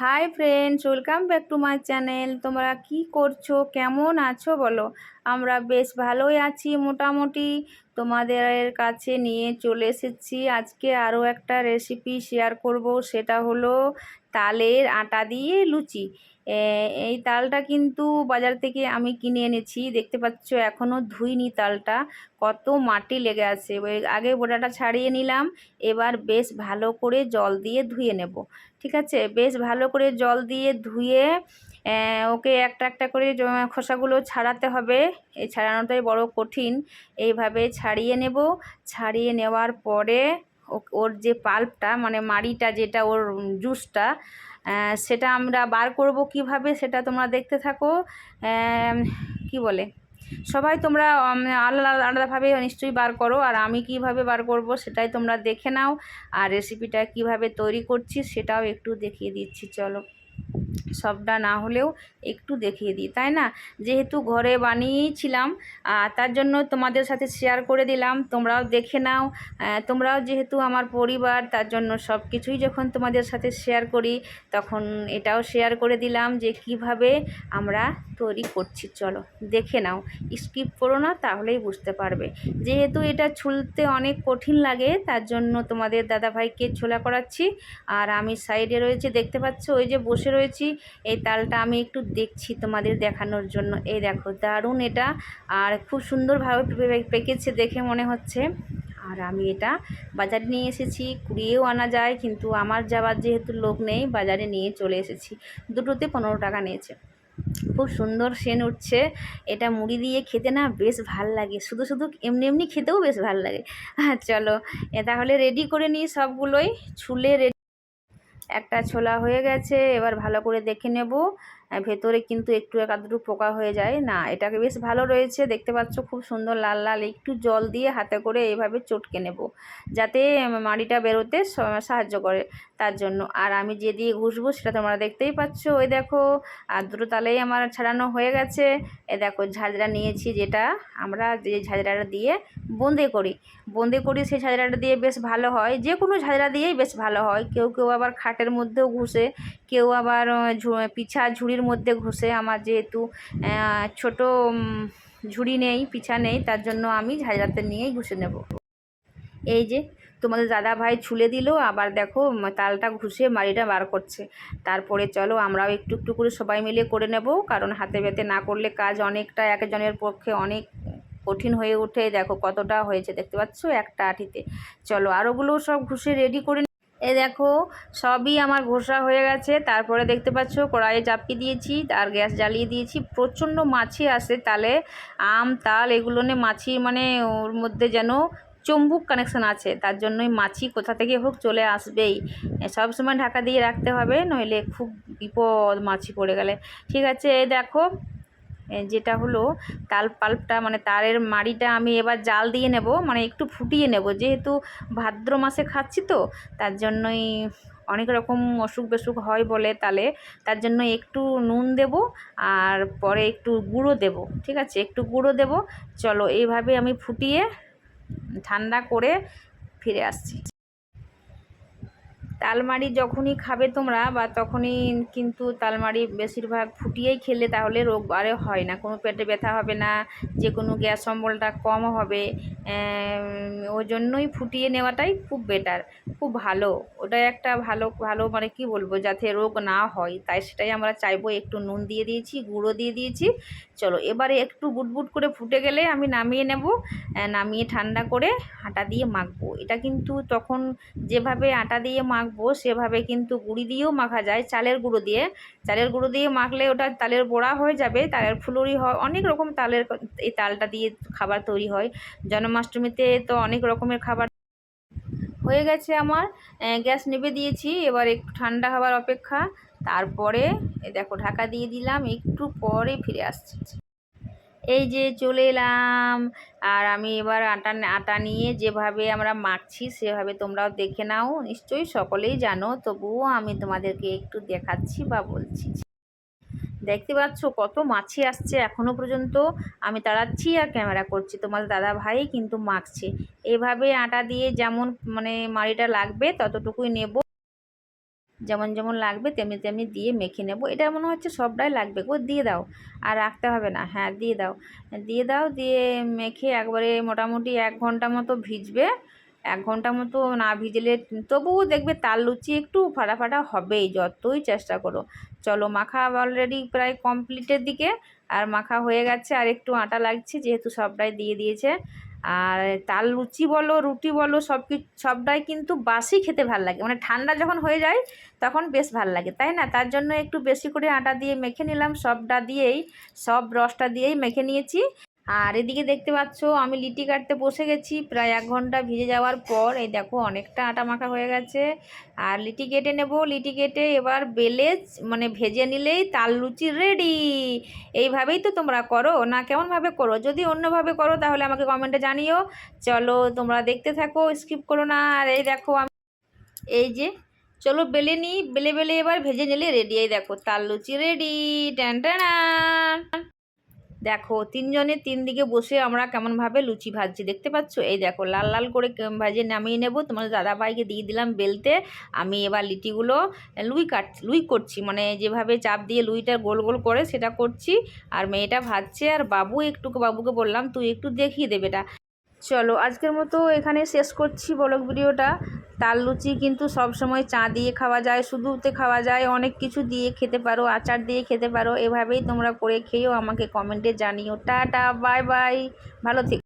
Hi friends welcome back to my channel তোমরা কি করছ? কেমন আছো বলো? আমরা বেশ ভালোই আছি মোটামুটি। তোমাদের কাছে নিয়ে চলে এসেছি। আজকে আরও একটা রেসিপি শেয়ার করব। সেটা হলো তালের আটা দিয়ে লুচি। এই তালটা কিন্তু বাজার থেকে আমি কিনে এনেছি। দেখতে পাচ্ছ এখনও ধুইনি তালটা। কত মাটি লেগে আছে। আগে বোটাটা ছাড়িয়ে নিলাম। এবার বেশ ভালো করে জল দিয়ে ধুয়ে নেব। ঠিক আছে? বেশ ভালো করে জল দিয়ে ধুয়ে ওকে একটা একটা করে খোসাগুলো ছাড়াতে হবে। এই ছাড়ানোটাই বড় কঠিন। এইভাবে ছাড়িয়ে নেব। ছাড়িয়ে নেওয়ার পরে ওর যে পাল্পটা মানে মাড়িটা যেটা, ওর জুসটা সেটা আমরা বার করব কীভাবে সেটা তোমরা দেখতে থাকো। কি বলে? সবাই তোমরা আলাদা আলাদাভাবে নিশ্চয়ই বার করো। আর আমি কীভাবে বার করব সেটাই তোমরা দেখে নাও। আর রেসিপিটা কীভাবে তৈরি করছি সেটাও একটু দেখিয়ে দিচ্ছি, চলো। সবটা না হলেও একটু দেখিয়ে দিই, তাই না? যেহেতু ঘরে বানিয়েছিলাম তার জন্য তোমাদের সাথে শেয়ার করে দিলাম, তোমরাও দেখে নাও তোমরাও যেহেতু আমার পরিবার, তার জন্য সব কিছুই যখন তোমাদের সাথে শেয়ার করি, তখন এটাও শেয়ার করে দিলাম যে কীভাবে আমরা তৈরি করছি, চলো দেখে নাও স্কিপ করো না, তাহলেই বুঝতে পারবে। যেহেতু এটা ছুলতে অনেক কঠিন লাগে, তার জন্য তোমাদের দাদাভাইকে ছোলা করাচ্ছি, আর আমি সাইডে রয়েছে, দেখতে পাচ্ছ, ওই যে বসে রয়েছি এই তালটা আমি একটু দেখছি তোমাদের দেখানোর জন্য। এই দেখো, দারুণ এটা। আর খুব সুন্দরভাবে পেকেছে দেখে মনে হচ্ছে। আর আমি এটা বাজারে নিয়ে এসেছি, কুড়িয়েও আনা যায়, কিন্তু আমার যাওয়ার যেহেতু লোক নেই, বাজারে নিয়ে চলে এসেছি। দুটোতে পনেরো টাকা নিয়েছে। খুব সুন্দর সেন উঠছে। এটা মুড়ি দিয়ে খেতে না বেশ ভালো লাগে। শুধু শুধু এমনি এমনি খেতেও বেশ ভালো লাগে। হ্যাঁ চলো তাহলে রেডি করে নিই সবগুলোই। ছুলে রেডি একটা ছোলা হয়ে গেছে এবার ভালো করে দেখে নেব। ভেতরে কিন্তু একটু একাদুটু পোকা হয়ে যায়। না, এটাকে বেশ ভালো রয়েছে। দেখতে পাচ্ছ খুব সুন্দর লাল লাল। একটু জল দিয়ে হাতে করে এইভাবে চটকে নেব, যাতে মাড়িটা বেরোতে সাহায্য করে তার জন্য। আর আমি যে দিয়ে ঘুষবো সেটা তোমরা দেখতেই পাচ্ছ। ওই দেখো, আর দুটো তালেই আমার ছাড়ানো হয়ে গেছে। এ দেখো, ঝাঁঝরা নিয়েছি যেটা আমরা যে ঝাঁঝরাটা দিয়ে বোঁদে করি। বোঁদে করি সেই ঝাঁঝরাটা দিয়ে বেশ ভালো হয়। যে কোনো ঝাঁঝরা দিয়েই বেশ ভালো হয়। কেউ কেউ আবার খাটের মধ্যেও ঘুষে, কেউ আবার পিছা ঝুড়ির মধ্যে ঘষে আমার যেহেতু ছোট ঝুড়ি নেই, পিছা নেই, তার জন্য আমি ঝাঁঝরাতে নিয়েই ঘুষে নেব। এই যে, তোমাদের দাদা ভাই ছুলে দিল, আবার দেখো তালটা ঘুষে মাড়িটা বার করছে। তারপরে চলো, আমরাও একটু একটু করে সবাই মিলে করে নেব, কারণ হাতে বেতে না করলে কাজ অনেকটা একজনের পক্ষে অনেক কঠিন হয়ে ওঠে। দেখো কতটা হয়েছে, দেখতে পাচ্ছ? একটা আঠিতে চলো, আরোগুলো সব ঘুষে রেডি করে এ দেখো, সবই আমার ঘষা হয়ে গেছে। তারপরে দেখতে পাচ্ছ, কড়াইয়ে চাপিয়ে দিয়েছি আর গ্যাস জ্বালিয়ে দিয়েছি। প্রচণ্ড মাছি আসে তালে। আম, তাল, এগুলো নিয়ে মাছি মানে ওর মধ্যে যেন চম্বুক কানেকশান আছে। তার জন্যই মাছি কোথা থেকে হোক চলে আসবেই। সব সময় ঢাকা দিয়ে রাখতে হবে, নইলে খুব বিপদ মাছি পড়ে গেলে। ঠিক আছে দেখো। যেটা হলো তাল পাল্পটা মানে তারের মাড়িটা আমি এবার জাল দিয়ে নেব মানে একটু ফুটিয়ে নেব। যেহেতু ভাদ্র মাসে খাচ্ছি তো, তার জন্যই অনেক রকম অসুখ বেসুখ হয় বলে তালে, তার জন্য একটু নুন দেব আর পরে একটু গুঁড়ো দেব, ঠিক আছে? একটু গুঁড়ো দেব। চলো, এইভাবে আমি ফুটিয়ে ঠান্ডা করে ফিরে আসছি। তালমারি যখনই খাবে তোমরা বা তখনই কিন্তু তালমারি বেশিরভাগ ফুটিয়েই খেলে তাহলে রোগ আরে হয় না। কোনো পেটে ব্যথা হবে না যে কোনো গ্যাস অম্বলটা কম হবে। ওই জন্যই ফুটিয়ে নেওয়াটাই খুব বেটার খুব ভালো। ওটাই একটা ভালো ভালো মানে কি বলব, যাতে রোগ না হয়। তাই সেটাই আমরা চাইব, একটু নুন দিয়ে দিয়েছি, গুঁড়ো দিয়ে দিয়েছি। চলো, এবারে একটু বুটবুট করে ফুটে গেলে আমি নামিয়ে নেব। নামিয়ে ঠান্ডা করে আটা দিয়ে মাখবো। এটা কিন্তু তখন যেভাবে আটা দিয়ে মাখবো, সেভাবে কিন্তু গুঁড়ি দিয়েও মাখা যায়। চালের গুঁড়ো দিয়ে। চালের গুঁড়ো দিয়ে মাখলে ওটা তালের বড়া হয়ে যাবে, তালের ফুলুরি হয়, অনেক রকম তালের এই তালটা দিয়ে খাবার তৈরি হয়। জন্মাষ্টমীতে তো অনেক রকমের খাবার হয়ে গেছে আমার। গ্যাস নেবে দিয়েছি, এবার একটু ঠান্ডা হওয়ার অপেক্ষা। তারপরে দেখো, ঢাকা দিয়ে দিলাম, একটু পরে ফিরে আসছি। এই যে চলে এলাম। আর আমি এবার আটা আটা নিয়ে যেভাবে আমরা মাখছি, সেভাবে তোমরাও দেখে নাও। নিশ্চয়ই সকলেই জানো, তবুও আমি তোমাদেরকে একটু দেখাচ্ছি বা বলছি। দেখতে পাচ্ছ কত মাছি আসছে এখনও পর্যন্ত। আমি তাড়াচ্ছি আর ক্যামেরা করছি। তোমার দাদা ভাই কিন্তু মাখছে। এভাবে আটা দিয়ে যেমন মানে মাড়িটা লাগবে, ততটুকুই নেব। যেমন যেমন লাগবে তেমনি তেমনি দিয়ে মেখে নেব। এটা মনে হচ্ছে সবটাই লাগবে গো, দিয়ে দাও। আর রাখতে হবে না হ্যাঁ দিয়ে দাও। দিয়ে দাও, দিয়ে মেখে একবারে মোটামুটি এক ঘণ্টা মতো ভিজবে। এক ঘণ্টা মতো না ভিজলে তবুও দেখবে তাল লুচি একটু ফাটাফাটা ফাটা হবেই, যতই চেষ্টা করো। চলো, মাখা অলরেডি প্রায় কমপ্লিটের দিকে। আর মাখা হয়ে গেছে, আর একটু আটা লাগছে, যেহেতু সবটাই দিয়ে দিয়েছে। আর তাল লুচি বলো, রুটি বলো, সব কি সবটাই কিন্তু বাসি খেতে ভালো লাগে। মানে ঠান্ডা যখন হয়ে যায়, তখন বেশ ভালো লাগে, তাই না? তার জন্য একটু বেশি করে আটা দিয়ে মেখে নিলাম। সবটা দিয়েই, সব রসটা দিয়েই মেখে নিয়েছি। আর এদিকে দেখতে পাচ্ছ, আমি লিটি কাটতে বসে গেছি। প্রায় এক ঘণ্টা ভিজে যাওয়ার পর, এই দেখো অনেকটা আটা মাখা হয়ে গেছে। আর লিটি কেটে নেব। লিটি কেটে এবার বেলে মানে ভেজে নিলেই তাল লুচি রেডি এইভাবেই তো তোমরা করো। না, কেমনভাবে করো? যদি অন্যভাবে করো, তাহলে আমাকে কমেন্টে জানিও। চলো, তোমরা দেখতে থাকো স্কিপ করো না। আর এই দেখো আমি, এই যে, চলো বেলে নিই। বেলে বেলে এবার ভেজে নিলে রেডি এই দেখো, তাল লুচি রেডি ট্যান ট্যান। দেখো, তিনজনে তিন দিকে বসে আমরা কেমনভাবে লুচি ভাজছি, দেখতে পাচ্ছ? এই দেখো, লাল লাল করে ভাজে নামিয়ে নেব। তোমার দাদা ভাইকে দিয়ে দিলাম বেলতে। আমি এবার লিটিগুলো লুই কাট, লুই করছি। মানে যেভাবে চাপ দিয়ে লুইটা গোল গোল করে সেটা করছি। আর মেয়েটা ভাজছে, আর বাবু একটু বাবুকে বললাম, তুই একটু দেখিয়ে দেবে এটা চলো, আজকের মতো এখানে শেষ করছি ব্লগ ভিডিওটা। তাল লুচি কিন্তু সব সময় চা দিয়ে খাওয়া যায়, শুধুতে খাওয়া যায়। অনেক কিছু দিয়ে খেতে পারো, আচার দিয়ে খেতে পারো। এভাবেই তোমরা করে খেয়েও আমাকে কমেন্টে জানিও। Tata, bye bye. ভালো থেকো।